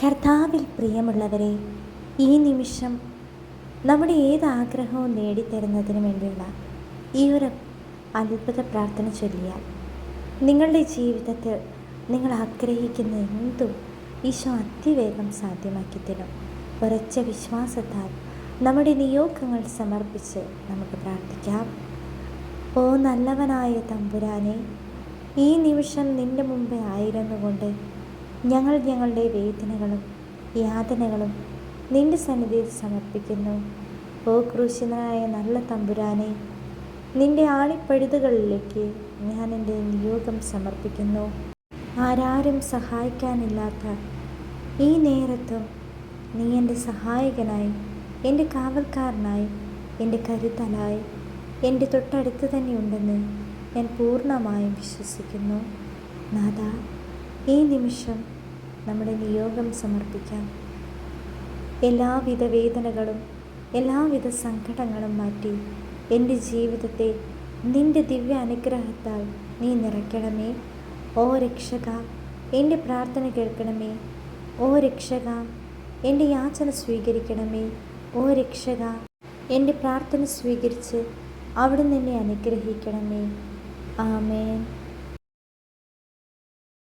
കർത്താവിൽ പ്രിയമുള്ളവരെ ഈ നിമിഷം നമ്മുടെ ഏത് ആഗ്രഹവും നേടിത്തരുന്നതിന് വേണ്ടിയുള്ള ഈ ഒരു അത്ഭുത പ്രാർത്ഥന ചൊല്ലിയാൽ നിങ്ങളുടെ ജീവിതത്തിൽ നിങ്ങൾ ആഗ്രഹിക്കുന്ന എന്തും ഈശോ അതിവേഗം സാധ്യമാക്കി തരും. ഉറച്ച വിശ്വാസത്താൽ നമ്മുടെ നിയോഗങ്ങൾ സമർപ്പിച്ച് നമുക്ക് പ്രാർത്ഥിക്കാം. ഓ നല്ലവനായ തമ്പുരാനെ ഈ നിമിഷം നിന്റെ മുമ്പേ ആയിരുന്നുകൊണ്ട് ഞങ്ങൾ ഞങ്ങളുടെ വേദനകളും യാതനകളും നിന്റെ സന്നിധിയിൽ സമർപ്പിക്കുന്നു. ഓ ക്രൂശനായ നല്ല തമ്പുരാനെ നിന്റെ ആണിപ്പഴുതുകളിലേക്ക് ഞാൻ എന്റെ നിയോഗം സമർപ്പിക്കുന്നു. ആരാരും സഹായിക്കാനില്ലാത്ത ഈ നേരത്തും നീ എന്റെ സഹായകനായി എന്റെ കാവൽക്കാരനായി എന്റെ കരുതലായി എന്റെ തൊട്ടടുത്ത് തന്നെ ഉണ്ടെന്ന് ഞാൻ പൂർണമായും വിശ്വസിക്കുന്നു. നാഥ ഈ നിമിഷം നമ്മുടെ നിയോഗം സമർപ്പിക്കാം. എല്ലാവിധ വേദനകളും എല്ലാവിധ സങ്കടങ്ങളും മാറ്റി എന്റെ ജീവിതത്തെ നിന്റെ ദിവ്യ അനുഗ്രഹത്താൽ നീ നിറയ്ക്കണമേ. ഓ രക്ഷക എന്റെ പ്രാർത്ഥന കേൾക്കണമേ. ഓ രക്ഷക എന്റെ യാചന സ്വീകരിക്കണമേ. ഓ രക്ഷക എന്റെ പ്രാർത്ഥന സ്വീകരിച്ച് അവിടുന്ന് എന്നെ അനുഗ്രഹിക്കണമേ. ആമേൻ.